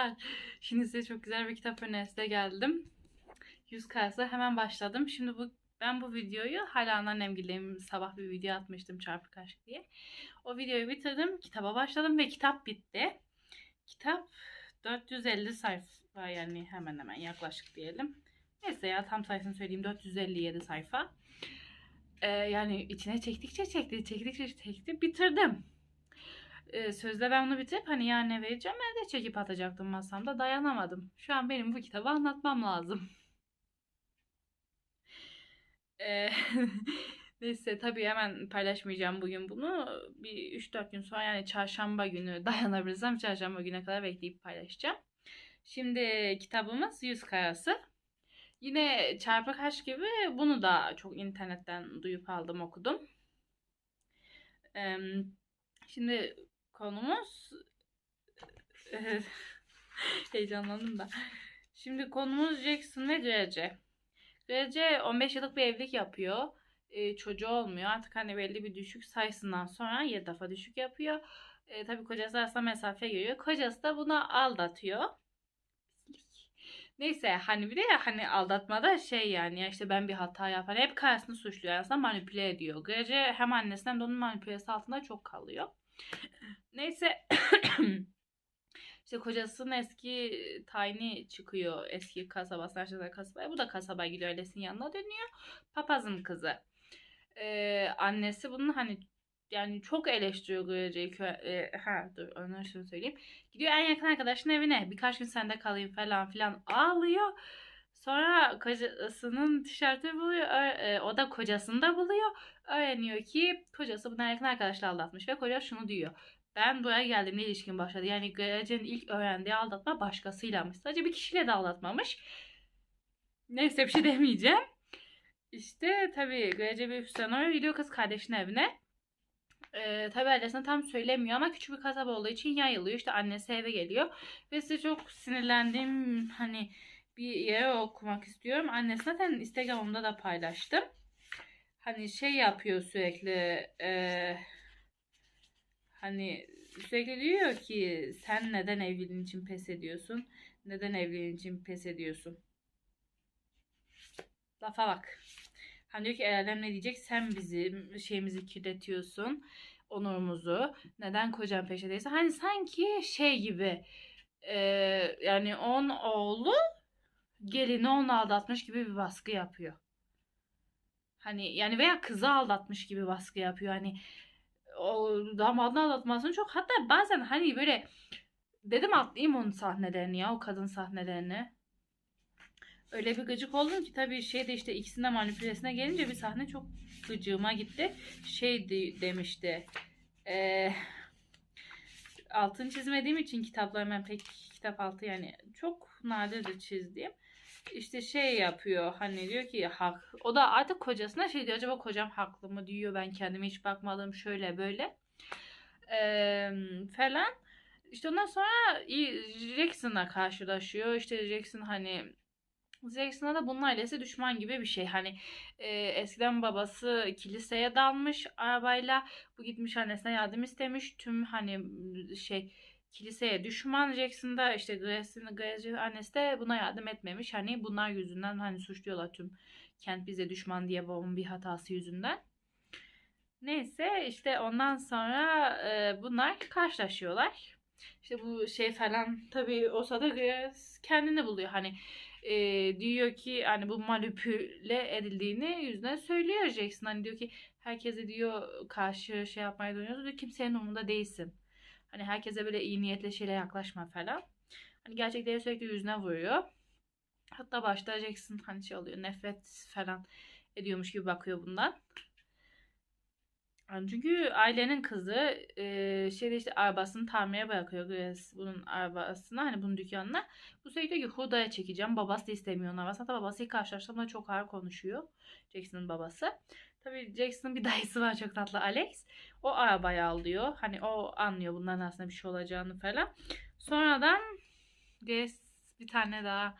kızlar. Şimdi size çok güzel bir kitap önerisiyle geldim. Yüz karası hemen başladım. Şimdi bu ben bu videoyu hala anneannemgileyim sabah bir video atmıştım çarpık aşk diye. O videoyu bitirdim. Kitaba başladım ve kitap bitti. Kitap 450 sayfa yani hemen hemen yaklaşık diyelim. Neyse ya tam sayısını söyleyeyim 457 sayfa. Ee, yani içine çektikçe çekti, çektikçe çekti, bitirdim. Ee, sözde ben bunu bitirip hani yarın vereceğim ben de çekip atacaktım masamda dayanamadım. Şu an benim bu kitabı anlatmam lazım. Ee, neyse tabii hemen paylaşmayacağım bugün bunu. Bir 3-4 gün sonra yani çarşamba günü dayanabilirsem çarşamba güne kadar bekleyip paylaşacağım. Şimdi kitabımız Yüz Karası. Yine çarpık aşk gibi bunu da çok internetten duyup aldım okudum. Şimdi konumuz heyecanlandım da. Şimdi konumuz Jackson ve Grece. Grece 15 yıllık bir evlilik yapıyor. Ee, çocuğu olmuyor. Artık hani belli bir düşük sayısından sonra 7 defa düşük yapıyor. Ee, tabii kocası arasında mesafe giriyor. Kocası da bunu aldatıyor. Neyse hani bir de ya hani aldatmada şey yani ya işte ben bir hata yapar. Hep karşısını suçluyor. Aslında manipüle ediyor. Grece hem annesinden de onun manipülesi altında çok kalıyor. Neyse işte kocasının eski tayini çıkıyor eski kasabasına aşağıda kasabaya. Bu da kasabaya gidiyor ailesinin yanına dönüyor. Papazın kızı. Ee, annesi bunun hani yani çok eleştiriyor Grece'yi. E, ha dur onu şunu söyleyeyim. Gidiyor en yakın arkadaşının evine. Birkaç gün sende kalayım falan filan ağlıyor. Sonra kocasının tişörtü buluyor. E, o da kocasını da buluyor. Öğreniyor ki kocası buna yakın arkadaşla aldatmış. Ve koca şunu diyor. Ben buraya geldiğimde ilişkin başladı. Yani Grece'nin ilk öğrendiği aldatma başkasıylamış. Sadece bir kişiyle de aldatmamış. Neyse bir şey demeyeceğim. İşte tabii Grece bir senaryo gidiyor kız kardeşinin evine. Ee, tabii ailesine tam söylemiyor ama küçük bir kasaba olduğu için yayılıyor. İşte annesi eve geliyor. Ve size çok sinirlendiğim hani bir yere okumak istiyorum. Annesi zaten Instagram'ımda da paylaştım. Hani şey yapıyor sürekli e, hani sürekli diyor ki sen neden evliliğin için pes ediyorsun? Neden evliliğin için pes ediyorsun? Lafa bak. Hani diyor ki Erdem ne diyecek? Sen bizim şeyimizi kirletiyorsun. Onurumuzu. Neden kocan peşindeyse? Hani sanki şey gibi e, yani on oğlu gelini onu aldatmış gibi bir baskı yapıyor. Hani yani veya kızı aldatmış gibi baskı yapıyor. Hani o damadını aldatmasını çok hatta bazen hani böyle dedim atlayayım onun sahnelerini ya o kadın sahnelerini. Öyle bir gıcık oldum ki tabii şey de işte ikisinde manipülesine gelince bir sahne çok gıcığıma gitti. Şey de, demişti. Eee altını çizmediğim için kitaplarım ben pek kitap altı yani çok nadirdir çizdiğim. İşte şey yapıyor hani diyor ki hak. O da artık kocasına şey diyor acaba kocam haklı mı diyor ben kendime hiç bakmadım şöyle böyle. Ee, falan. İşte ondan sonra Jackson'la karşılaşıyor. İşte Jackson hani Jackson'a da bunun ailesi düşman gibi bir şey. Hani e, eskiden babası kiliseye dalmış arabayla. Bu gitmiş annesine yardım istemiş. Tüm hani şey kiliseye düşman Jackson da işte Grace'in Grace'in annesi de buna yardım etmemiş. Hani bunlar yüzünden hani suçluyorlar tüm kent bize düşman diye babamın bir hatası yüzünden. Neyse işte ondan sonra e, bunlar karşılaşıyorlar. İşte bu şey falan tabii o sırada Grace kendini buluyor. Hani e, diyor ki hani bu manipüle edildiğini yüzüne söylüyor Jackson. Hani diyor ki herkese diyor karşı şey yapmaya dönüyorsun diyor kimsenin umurunda değilsin. Hani herkese böyle iyi niyetle şeyle yaklaşma falan. Hani gerçekleri sürekli yüzüne vuruyor. Hatta başta Jackson hani şey oluyor nefret falan ediyormuş gibi bakıyor bundan. Yani çünkü ailenin kızı e, şeyde işte arabasını tamire bırakıyor bunun arabasına hani bunun dükkanına. Bu sefer diyor ki hurdaya çekeceğim. Babası da istemiyor onun arabasını. Hatta babası ilk karşılaştığımda çok ağır konuşuyor. Jackson'ın babası. Tabii Jackson'ın bir dayısı var çok tatlı Alex. O arabayı alıyor. Hani o anlıyor bunların aslında bir şey olacağını falan. Sonradan Grace bir tane daha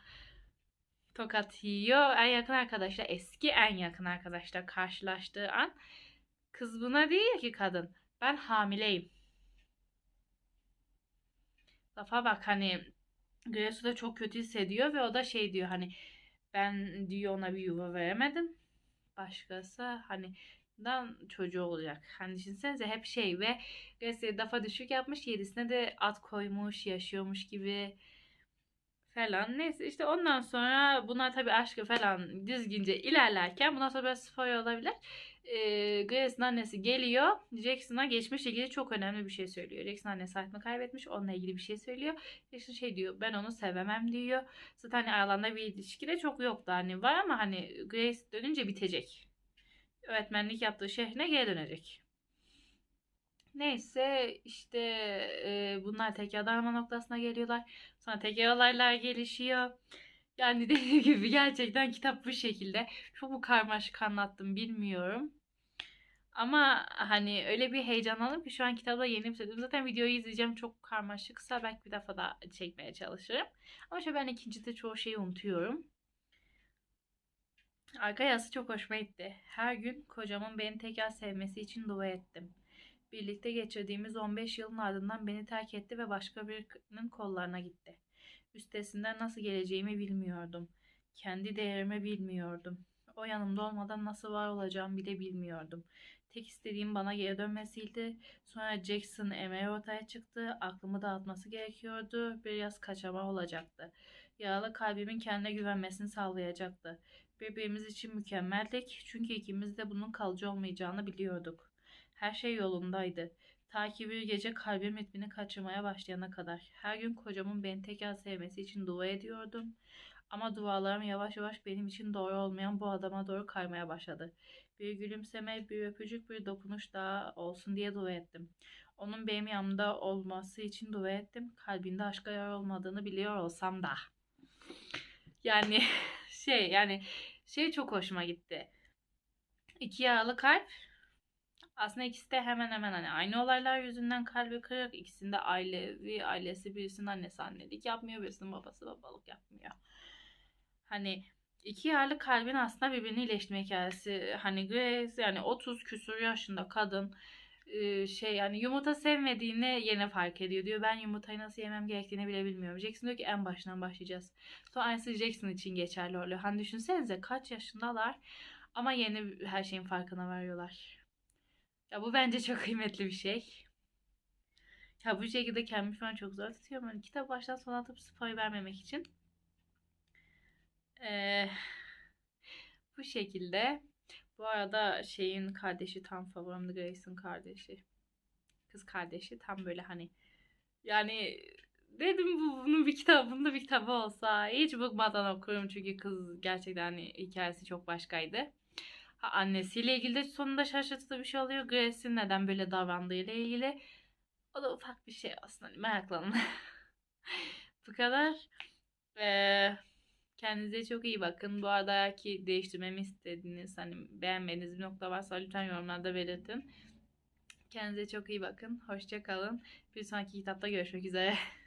tokat yiyor. En yakın arkadaşlar eski en yakın arkadaşlar karşılaştığı an Kız buna diyor ki kadın ben hamileyim. Lafa bak hani Grace da çok kötü hissediyor ve o da şey diyor hani ben diyor ona bir yuva veremedim. Başkası hani dan çocuğu olacak. Hani düşünsenize hep şey ve Grace dafa düşük yapmış yedisine de at koymuş yaşıyormuş gibi falan. Neyse işte ondan sonra bunlar tabii aşkı falan düzgünce ilerlerken bundan sonra böyle spoiler olabilir. Ee, Grace'in annesi geliyor. Jackson'a geçmişle ilgili çok önemli bir şey söylüyor. Jackson annesi aklını kaybetmiş. Onunla ilgili bir şey söylüyor. Jackson şey diyor ben onu sevemem diyor. Zaten hani aralarında bir ilişki de çok yoktu. Hani var ama hani Grace dönünce bitecek. Öğretmenlik yaptığı şehrine geri dönecek. Neyse işte e, bunlar tekrar darma noktasına geliyorlar. Sonra tekrar olaylar gelişiyor. Yani dediğim gibi gerçekten kitap bu şekilde. Çok mu karmaşık anlattım bilmiyorum. Ama hani öyle bir heyecanlandım ki şu an kitapta yeni bitirdim. Zaten videoyu izleyeceğim çok karmaşıksa belki bir defa daha çekmeye çalışırım. Ama şu ben ikincide çoğu şeyi unutuyorum. Arka yazısı çok hoşuma gitti. Her gün kocamın beni tekrar sevmesi için dua ettim. Birlikte geçirdiğimiz 15 yılın ardından beni terk etti ve başka birinin kollarına gitti. Üstesinden nasıl geleceğimi bilmiyordum. Kendi değerimi bilmiyordum. O yanımda olmadan nasıl var olacağımı bile bilmiyordum. Tek istediğim bana geri dönmesiydi. Sonra Jackson Emery ortaya çıktı. Aklımı dağıtması gerekiyordu. Biraz kaçama olacaktı. Yaralı kalbimin kendine güvenmesini sağlayacaktı. Birbirimiz için mükemmeldik. Çünkü ikimiz de bunun kalıcı olmayacağını biliyorduk. Her şey yolundaydı. Ta ki bir gece kalbim ritmini kaçırmaya başlayana kadar. Her gün kocamın beni tekrar sevmesi için dua ediyordum. Ama dualarım yavaş yavaş benim için doğru olmayan bu adama doğru kaymaya başladı. Bir gülümseme, bir öpücük, bir dokunuş daha olsun diye dua ettim. Onun benim yanımda olması için dua ettim. Kalbinde aşka yer olmadığını biliyor olsam da. Yani şey yani şey çok hoşuma gitti. İki yaralı kalp aslında ikisi de hemen hemen hani aynı olaylar yüzünden kalbi kırık. İkisinde ailevi ailesi birisinin annesi annelik yapmıyor, birisinin babası babalık yapmıyor. Hani iki yarlı kalbin aslında birbirini iyileştirme hikayesi. Hani Grace yani 30 küsur yaşında kadın şey yani yumurta sevmediğini yeni fark ediyor diyor. Ben yumurtayı nasıl yemem gerektiğini bile bilmiyorum. Jackson diyor ki en başından başlayacağız. Sonra aynısı Jackson için geçerli oluyor. Hani düşünsenize kaç yaşındalar ama yeni her şeyin farkına varıyorlar. Ya bu bence çok kıymetli bir şey. Ya bu şekilde kendimi şu an çok zor tutuyorum. Hani kitap baştan sona atıp spoiler vermemek için. Ee, bu şekilde. Bu arada şeyin kardeşi tam favorimdi. Grace'in kardeşi. Kız kardeşi tam böyle hani yani dedim bu bunun bir kitabı, bunda bir kitabı olsa hiç bıkmadan okurum çünkü kız gerçekten hani hikayesi çok başkaydı. Annesiyle ilgili de sonunda şaşırtıcı bir şey oluyor. Grace'in neden böyle davrandığıyla ilgili. O da ufak bir şey aslında. Hani meraklanın. Bu kadar. Ee, kendinize çok iyi bakın. Bu arada ki değiştirmemi istediğiniz, hani beğenmediğiniz bir nokta varsa lütfen yorumlarda belirtin. Kendinize çok iyi bakın. Hoşça kalın. Bir sonraki kitapta görüşmek üzere.